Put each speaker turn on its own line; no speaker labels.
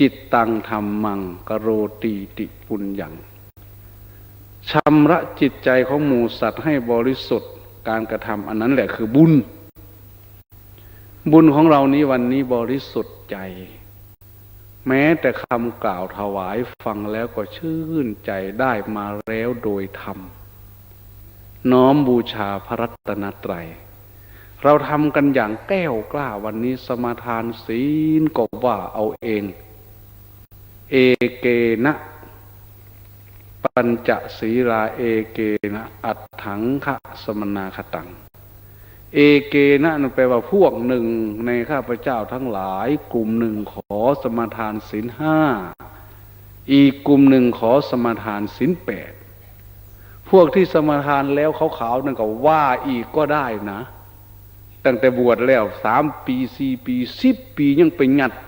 จิตตังธรรมังกโรตีติปุญญังชำระจิตใจของหมูสัตว์ให้บริสุทธิ์การกระทำอันนั้นแหละคือบุญ บุญของเรานี้วันนี้บริสุทธิ์ใจ แม้แต่คำกล่าวถวายฟังแล้วก็ชื่นใจได้มาแล้วโดยธรรม น้อมบูชาพระรัตนตรัย เราทำกันอย่างแก้วกล้าวันนี้สมาทานศีลก็ว่าเอาเอง เอเกนะปัญจศีราเอเกนะอัตถังคะสมนาคตัง เอเกนะนั่นแปลว่าพวกหนึ่งในข้าพเจ้าทั้งหลาย กลุ่มหนึ่งขอสมาทานศีลห้าอีกกลุ่มหนึ่งขอสมาทานศีลแปดพวกที่สมาทานแล้วเขาขาวๆนั่นก็ว่าอีกก็ได้นะ ตั้งแต่บวชแล้วสามปีสี่ปีสิบปียังไปหยัด